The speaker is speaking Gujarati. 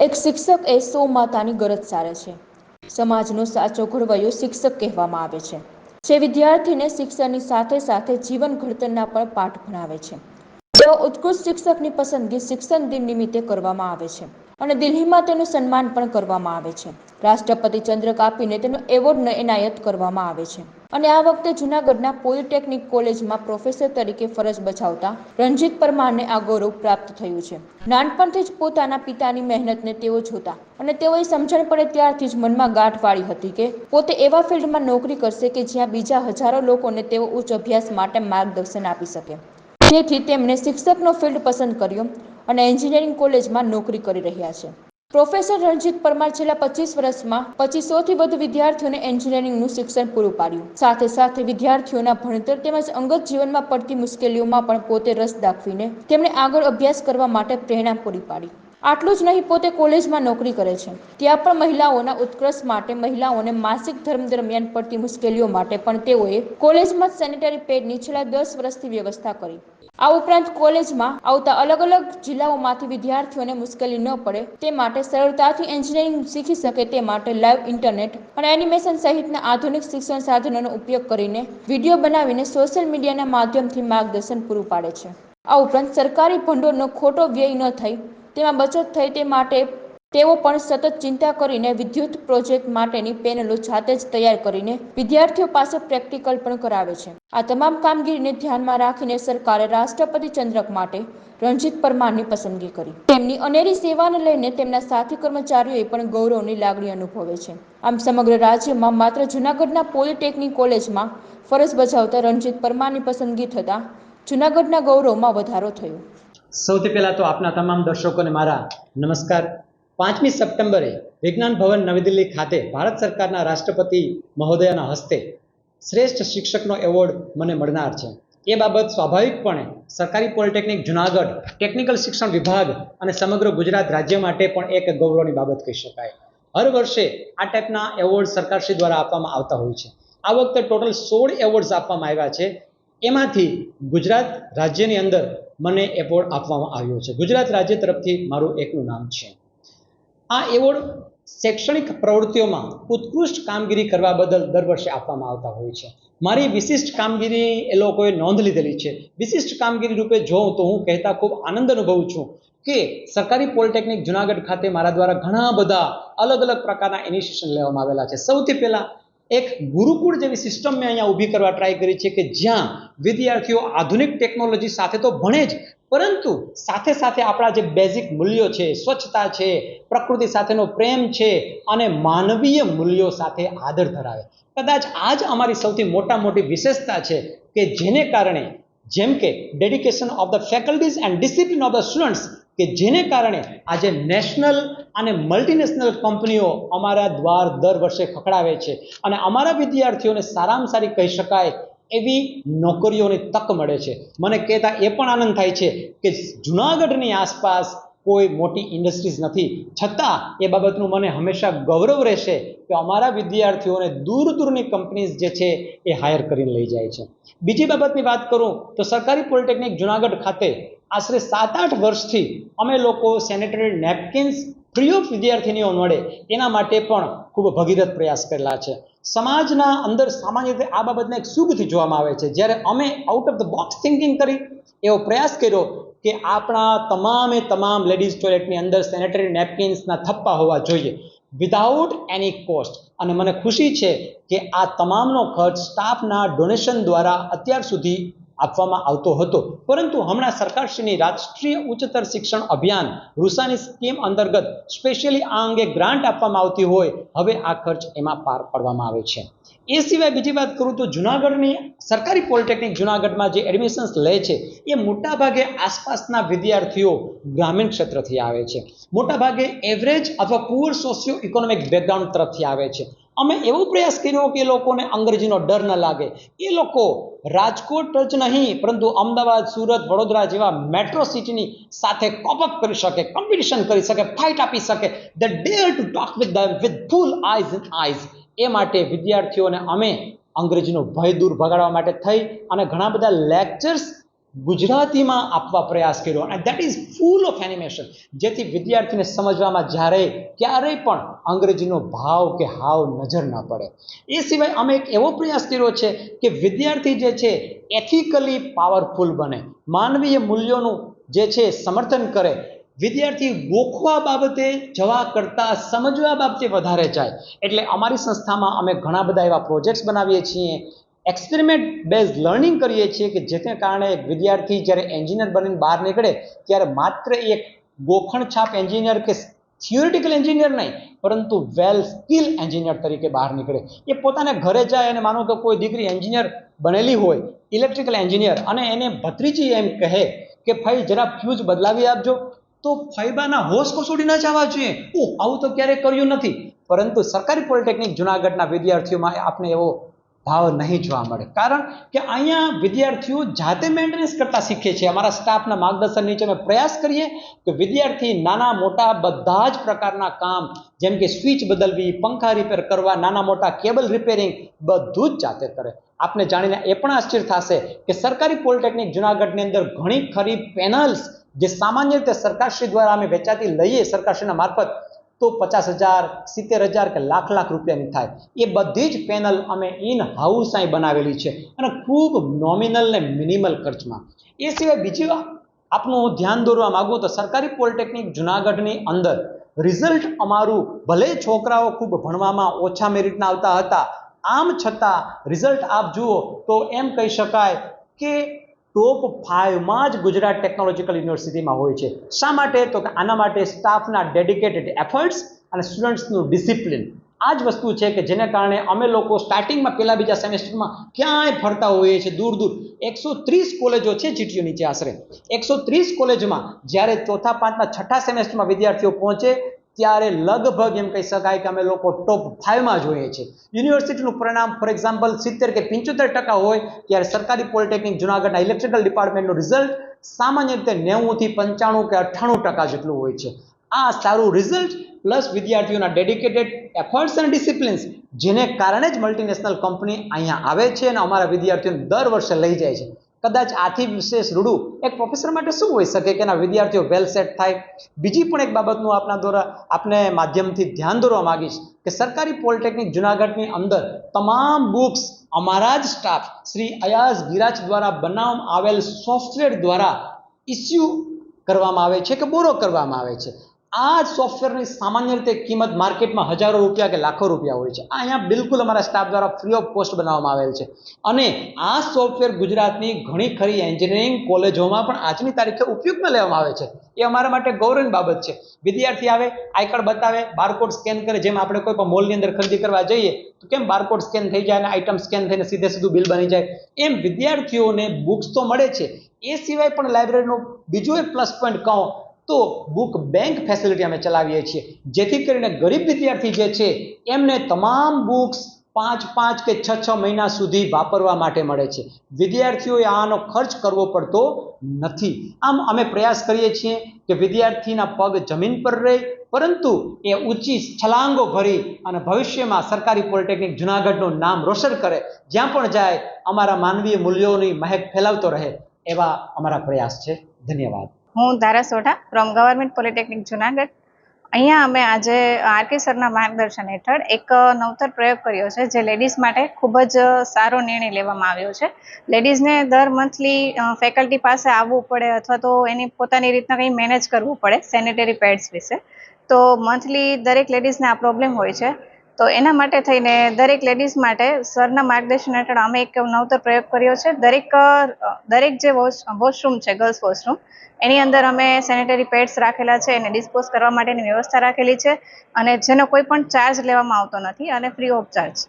એક શિક્ષક એ સૌ માતાની ગરજ સારે છે. સમાજનો સાચો ઘડવૈયો શિક્ષક કહેવામાં આવે છે, જે વિદ્યાર્થીને શિક્ષણની સાથે સાથે જીવન ઘડતરના પણ પાઠ ભણાવે છે. તેઓ ઉત્કૃષ્ટ શિક્ષકની પસંદગી શિક્ષણ દિન નિમિત્તે કરવામાં આવે છે. અને દિલ્હીમાં તેનું સન્માન પણ કરવામાં આવે છે. રાષ્ટ્રપતિ ચંદ્રક આપીને તેનો એવોર્ડ એનાયત કરવામાં આવે છે. અને આ વખતે જૂનાગઢના પોલિટેકનિક કોલેજમાં પ્રોફેસર તરીકે ફરજ બજાવતા રણજીત પરમારને આ ગૌરવ પ્રાપ્ત થયું છે. નાનપણથી જ પોતાના પિતાની મહેનતને તેઓ જોતા અને તેઓએ સમજણ પડે ત્યારથી જ મનમાં ગાંઠ વાળી હતી કે પોતે એવા ફિલ્ડમાં નોકરી કરશે કે જ્યાં બીજા હજારો લોકોને તેઓ ઉચ્ચ અભ્યાસ માટે માર્ગદર્શન આપી શકે. તેથી તેમણે શિક્ષકનો ફિલ્ડ પસંદ કર્યો અને એન્જિનિયરિંગ કોલેજમાં નોકરી કરી રહ્યા છે. પ્રોફેસર રણજીત પરમાર છેલ્લા પચીસ વર્ષમાં પચીસોથી વધુ વિદ્યાર્થીઓને એન્જિનિયરિંગનું શિક્ષણ પૂરું પાડ્યું. સાથે સાથે વિદ્યાર્થીઓના ભણતર તેમજ અંગત જીવનમાં પડતી મુશ્કેલીઓમાં પણ પોતે રસ દાખવીને તેમણે આગળ અભ્યાસ કરવા માટે પ્રેરણા પૂરી પાડી. આટલું જ નહીં, પોતે કોલેજમાં નોકરી કરે છે. ત્યાં પણ મહિલાઓના ઉત્કર્ષ માટે, મહિલાઓને માસિક ધર્મ દરમિયાન પડતી મુશ્કેલીઓ માટે પણ તેઓએ કોલેજમાં સેનિટરી પેડની છેલ્લા દસ વર્ષથી વ્યવસ્થા કરી. આ ઉપરાંત કોલેજમાં આવતા અલગ અલગ જિલ્લાઓમાંથી વિદ્યાર્થીઓને મુશ્કેલી ન પડે, તે માટે સરળતાથી એન્જિનિયરિંગ શીખી શકે તે માટે લાઈવ ઇન્ટરનેટ અને એનિમેશન સહિતના આધુનિક શિક્ષણ સાધનોનો ઉપયોગ કરીને વીડિયો બનાવીને સોશિયલ મીડિયાના માધ્યમથી માર્ગદર્શન પૂરું પાડે છે. આ ઉપરાંત સરકારી ભંડોળનો ખોટો વ્યય ન થાય તેમાં બચત થઈ તે માટે તેઓ પણ સતત ચિંતા કરીને વિદ્યુત પ્રોજેક્ટ માટેની પેનલો જાતે જ તૈયાર કરીને વિદ્યાર્થીઓ પાસે પ્રેક્ટિકલ પણ કરાવે છે. આ તમામ કામગીરીને ધ્યાનમાં રાખીને સરકારે રાષ્ટ્રપતિ ચંદ્રક માટે રણજીત પરમારની પસંદગી કરી. તેમની અનેરી સેવાને લઈને તેમના સાથી કર્મચારીઓએ પણ ગૌરવની લાગણી અનુભવે છે. આમ સમગ્ર રાજ્યમાં માત્ર જૂનાગઢના પોલિટેકનિક કોલેજમાં ફરજ બજાવતા રણજીત પરમારની પસંદગી થતાં જૂનાગઢના ગૌરવમાં વધારો થયો. સૌથી પહેલાં તો આપના તમામ દર્શકોને મારા નમસ્કાર. પાંચમી સપ્ટેમ્બરે વિજ્ઞાન ભવન નવી દિલ્હી ખાતે ભારત સરકારના રાષ્ટ્રપતિ મહોદયના હસ્તે શ્રેષ્ઠ શિક્ષકનો એવોર્ડ મને મળનાર છે. એ બાબત સ્વાભાવિકપણે સરકારી પોલિટેકનિક જુનાગઢ ટેકનિકલ શિક્ષણ વિભાગ અને સમગ્ર ગુજરાત રાજ્ય માટે પણ એક ગૌરવની બાબત કહી શકાય. હર વર્ષે આ ટાઈપના એવોર્ડ સરકારશ્રી દ્વારા આપવામાં આવતા હોય છે. આ વખતે ટોટલ સોળ એવોર્ડ્સ આપવામાં આવ્યા છે. એમાંથી ગુજરાત રાજ્યની અંદર મને એવોર્ડ આપવામાં આવ્યો છે. ગુજરાત રાજ્ય તરફથી મારું એકનું નામ છે. આ એવોર્ડ શૈક્ષણિક પ્રવૃત્તિઓમાં ઉત્કૃષ્ટ કામગીરી કરવા બદલ દર વર્ષે આપવામાં આવતા હોય છે. મારી વિશિષ્ટ કામગીરી એ લોકોએ નોંધ લીધેલી છે. વિશિષ્ટ કામગીરી રૂપે જોઉં તો હું કહેતા ખૂબ આનંદ અનુભવું છું કે સરકારી પોલિટેકનિક જુનાગઢ ખાતે મારા દ્વારા ઘણા બધા અલગ અલગ પ્રકારના ઇનિશિએશન લેવામાં આવેલા છે. સૌથી પહેલાં એક ગુરુકુળ જેવી સિસ્ટમ મેં અહીંયા ઊભી કરવા ટ્રાય કરી છે કે જ્યાં વિદ્યાર્થીઓ આધુનિક ટેકનોલોજી સાથે તો ભણે જ, પરંતુ સાથે સાથે આપણા જે બેઝિક મૂલ્યો છે, સ્વચ્છતા છે, પ્રકૃતિ સાથેનો પ્રેમ છે અને માનવીય મૂલ્યો સાથે આદર ધરાવે. કદાચ આ જ અમારી સૌથી મોટા મોટી વિશેષતા છે કે જેને કારણે, જેમ કે dedication of the faculties and discipline of the students કે જેને કારણે આજે નેશનલ અને મલ્ટીનેશનલ કંપનીઓ અમારા દ્વાર દર વર્ષે ખખડાવે છે. અને અમારા વિદ્યાર્થીઓને સારામાં સારી કહી શકાય એવી નોકરીઓની તક મળે છે. મને કહેતા એ પણ આનંદ થાય છે કે જુનાગઢની આસપાસ કોઈ મોટી ઇન્ડસ્ટ્રીઝ નથી. છતાં એ બાબતનું મને હંમેશા ગૌરવ રહેશે કે અમારા વિદ્યાર્થીઓને દૂર દૂરની કંપનીઝ જે છે એ હાયર કરીને લઈ જાય છે. બીજી બાબતની વાત કરું તો સરકારી પોલિટેકનિક જુનાગઢ ખાતે આશરે સાત આઠ વર્ષથી અમે લોકો સેનેટરી નેપકિન્સ ફ્રી વિદ્યાર્થીનીઓ મળે એના માટે પણ ખૂબ ભગીરથ પ્રયાસ કરેલા છે. સમાજના અંદર સામાન્ય રીતે આ બાબતને એક શુભથી જોવામાં આવે છે. જ્યારે અમે out of the box thinking કરી, એવો પ્રયાસ કર્યો કે આપણા તમામે તમામ લેડીઝ ટોયલેટની અંદર સેનેટરી નેપકિન્સના થપ્પા હોવા જોઈએ. વિધાઉટ એની કોસ્ટ અને મને ખુશી છે કે આ તમામનો ખર્ચ સ્ટાફના ડોનેશન દ્વારા અત્યાર સુધી આપવામાં આવતો હતો. પરંતુ હમણાં સરકારશ્રીની રાષ્ટ્રીય ઉચ્ચતર શિક્ષણ અભિયાન રૂસાની સ્કીમ અંતર્ગત સ્પેશિયલી આ અંગે ગ્રાન્ટ આપવામાં આવતી હોય, હવે આ ખર્ચ એમાં પાર પાડવામાં આવે છે. એ સિવાય બીજી વાત કરું તો જુનાગઢની સરકારી પોલિટેકનિક જુનાગઢમાં જે એડમિશન્સ લે છે, એ મોટાભાગે આસપાસના વિદ્યાર્થીઓ ગ્રામીણ ક્ષેત્રથી આવે છે. મોટાભાગે એવરેજ અથવા પુઅર સોશિયો ઇકોનોમિક બેકગ્રાઉન્ડ તરફથી આવે છે. અમે એવો પ્રયાસ કર્યો કે લોકોને અંગ્રેજીનો ડર ન લાગે. એ લોકો રાજકોટ જ નહીં, પરંતુ અમદાવાદ, સુરત, વડોદરા જેવા મેટ્રો સિટીની સાથે કોપઅપ કરી શકે કોમ્પિટિશન કરી શકે ફાઇટ આપી શકે. The dare to talk with the with full eyes in eyes એ માટે વિદ્યાર્થીઓને અમે અંગ્રેજીનો ભય દૂર ભગાડવા માટે થઈ અને ઘણા બધા લેક્ચર્સ ગુજરાતીમાં આપવા પ્રયાસ કર્યો. અને that is full of animation જેથી વિદ્યાર્થીને સમજવામાં જ્યારે ક્યારેય પણ અંગ્રેજીનો ભાવ કે હાવ નજર ન પડે. એ સિવાય અમે એક એવો પ્રયાસ કર્યો છે કે વિદ્યાર્થી જે છે એથિકલી પાવરફુલ બને. માનવીય મૂલ્યોનું જે છે, સમર્થન કરે. વિદ્યાર્થી ગોખવા બાબતે, જવા કરતાં, સમજવા બાબતે વધારે જાય. એટલે અમારી સંસ્થામાં અમે ઘણા બધા એવા પ્રોજેક્ટ્સ બનાવીએ છીએ. એક્સપેરિમેન્ટ બેઝ લર્નિંગ કરીએ છીએ કે જેને કારણે એક વિદ્યાર્થી જ્યારે એન્જિનિયર બનીને બહાર નીકળે, ત્યારે માત્ર એક ગોખણ છાપ એન્જિનિયર કે થિયોરિટિકલ એન્જિનિયર નહીં, પરંતુ વેલ સ્કિલ એન્જિનિયર તરીકે બહાર નીકળે. એ પોતાને ઘરે જાય અને માનો કે કોઈ દીકરી એન્જિનિયર બનેલી હોય ઇલેક્ટ્રિકલ એન્જિનિયર અને એને ભત્રીજી એમ કહે કે, ભાઈ, જરા ફ્યુઝ બદલાવી આપજો. તો ફાયબાના હોશ કસોડી ન જવા જોઈએ. ઓ આવું તો ક્યારેય કર્યું નથી. પરંતુ સરકારી પોલિટેકનિક જુનાગઢના વિદ્યાર્થીઓમાં આપણે એવો ભાવ નહીં જોવા મળે. કારણ કે અહીંયા વિદ્યાર્થીઓ જાતે મેન્ટેનન્સ કરતા શીખે છે. અમારા સ્ટાફના માર્ગદર્શન નીચે અમે પ્રયાસ કરીએ કે વિદ્યાર્થી નાના મોટા બધા જ પ્રકારના કામ, જેમ કે સ્વિચ બદલવી, પંખા રિપેર કરવા, નાના મોટા કેબલ રિપેરિંગ બધું જ જાતે કરે. આપને જાણીને એ પણ આશ્ચર્ય થશે કે સરકારી પોલિટેકનિક જુનાગઢની અંદર ઘણી ખરી પેનલ્સ જે સામાન્ય રીતે સરકારશ્રી દ્વારા અમે વેચાતી લઈએ સરકારશ્રીના મારફત તો પચાસ હજાર, સિત્તેર હજાર કે લાખ લાખ રૂપિયાની થાય. એ બધી જ પેનલ અમે ઇન હાઉસ અહીં બનાવેલી છે અને ખૂબ નોમિનલ ને મિનિમલ ખર્ચમાં. એ સિવાય બીજી આપનું હું ધ્યાન દોરવા માગું તો સરકારી પોલિટેકનિક જુનાગઢની અંદર રિઝલ્ટ અમારું ભલે છોકરાઓ ખૂબ ભણવામાં ઓછા મેરિટના આવતા હતા, આમ છતાં રિઝલ્ટ આપ જુઓ તો એમ કહી શકાય કે ટોપ ફાઇવમાં જ ગુજરાત ટેકનોલોજીકલ યુનિવર્સિટીમાં હોય છે. શા માટે? તો કે આના માટે સ્ટાફના ડેડિકેટેડ એફર્ટ્સ અને સ્ટુડન્ટ્સનું ડિસિપ્લિન. આ જ વસ્તુ છે કે જેને કારણે અમે લોકો સ્ટાર્ટિંગમાં પહેલા બીજા સેમેસ્ટરમાં ક્યાંય ફરતા હોઈએ છીએ દૂર દૂર. એકસો ત્રીસ કોલેજો છે જીટીયુ નીચે આશરે. એકસો ત્રીસ કોલેજમાં જ્યારે ચોથા પાંચમા છઠ્ઠા સેમેસ્ટરમાં વિદ્યાર્થીઓ પહોંચે ત્યારે લગભગ એમ કહી શકાય કે અમે લોકો ટોપ ફાઇવમાં જોઈએ છીએ. યુનિવર્સિટીનું પરિણામ ફોર એક્ઝામ્પલ સિત્તેર કે પંચોતેર ટકા હોય, ત્યારે સરકારી પોલિટેકનિક જુનાગઢના ઇલેક્ટ્રિકલ ડિપાર્ટમેન્ટનું રિઝલ્ટ સામાન્ય રીતે નેવુંથી પંચાણું કે અઠ્ઠાણું ટકા જેટલું હોય છે. આ સારું રિઝલ્ટ પ્લસ વિદ્યાર્થીઓના ડેડિકેટેડ એફર્ટ્સ અને ડિસિપ્લિન્સ જેને કારણે જ મલ્ટીનેશનલ કંપની અહીંયા આવે છે અને અમારા વિદ્યાર્થીઓને દર વર્ષે લઈ જાય છે. કદાચ આથી વિશેષ રૂડું. એક પ્રોફેસર માટે શું હોઈ શકે કે એના વિદ્યાર્થીઓ વેલ સેટ થાય? બીજી પણ એક બાબતનું આપના દ્વારા આપને માધ્યમથી ધ્યાન દોરવા માગીશ કે સરકારી પોલિટેકનિક જુનાગઢની અંદર તમામ બુક્સ અમારા જ સ્ટાફ શ્રી અયાઝ ગિરાજ દ્વારા બનાવવામાં આવેલ સોફ્ટવેર દ્વારા ઇસ્યુ કરવામાં આવે છે કે બોરો કરવામાં આવે છે? આ જ સોફ્ટવેરની સામાન્ય રીતે કિંમત માર્કેટમાં હજારો રૂપિયા કે લાખો રૂપિયા હોય છે. આ અહીંયા બિલકુલ અમારા સ્ટાફ દ્વારા ફ્રી ઓફ કોસ્ટ બનાવવામાં આવેલ છે. અને આ સોફ્ટવેર ગુજરાતની ઘણી ખરી એન્જિનિયરિંગ કોલેજોમાં પણ આજની તારીખે ઉપયોગમાં લેવામાં આવે છે. એ અમારા માટે ગૌરવની બાબત છે. વિદ્યાર્થી આવે, આઈ કાર્ડ બતાવે બારકોડ સ્કેન કરે, જેમ આપણે કોઈ પણ મોલની અંદર ખરીદી કરવા જઈએ, તો કેમ બારકોડ સ્કેન થઈ જાય અને આઈટમ સ્કેન થઈને સીધે સીધું બિલ બની જાય? એમ વિદ્યાર્થીઓને બુક્સ તો મળે છે. એ સિવાય પણ લાઇબ્રેરીનો બીજો એક પ્લસ પોઈન્ટ કહું તો બુક બેંક ફેસિલિટી અમે ચલાવીએ છીએ. જેથી કરીને ગરીબ વિદ્યાર્થી જે છે, એમને તમામ બુક્સ પાંચ પાંચ કે છ છ મહિના સુધી વાપરવા માટે મળે છે. વિદ્યાર્થીઓએ આનો ખર્ચ કરવો પડતો નથી. આમ અમે પ્રયાસ કરીએ છીએ કે વિદ્યાર્થીના પગ જમીન પર રહે, પરંતુ એ ઊંચી છલાંગો ભરી અને ભવિષ્યમાં સરકારી પોલિટેકનિક જુનાગઢનું નામ રોશન કરે, જ્યાં પણ જાય, અમારા માનવીય મૂલ્યોની મહેક ફેલાવતો રહે, એવા અમારા પ્રયાસ છે. ધન્યવાદ. હું Dhara Sodha from government polytechnic Junagadh. અહીંયા અમે આજે આરકે સરના માર્ગદર્શન હેઠળ એક નવતર પ્રયોગ કર્યો છે, જે લેડીઝ માટે ખૂબ જ સારો નિર્ણય લેવામાં આવ્યો છે. લેડીઝને દર મંથલી ફેકલ્ટી પાસે આવવું પડે અથવા તો એની પોતાની રીતના કંઈ મેનેજ કરવું પડે સેનેટરી પેડ્સ વિશે. તો મંથલી દરેક લેડીઝને આ પ્રોબ્લેમ હોય છે. તો એના માટે થઈને દરેક લેડીઝ માટે સરના માર્ગદર્શન હેઠળ અમે એક નવતર પ્રયોગ કર્યો છે. દરેક દરેક જે વોશ વોશરૂમ છે ગર્લ્સ વોશરૂમ એની અંદર અમે સેનેટરી પેડ્સ રાખેલા છે એને ડિસ્પોઝ કરવા માટેની વ્યવસ્થા રાખેલી છે અને જેનો કોઈ પણ ચાર્જ લેવામાં આવતો નથી અને ફ્રી ઓફ ચાર્જ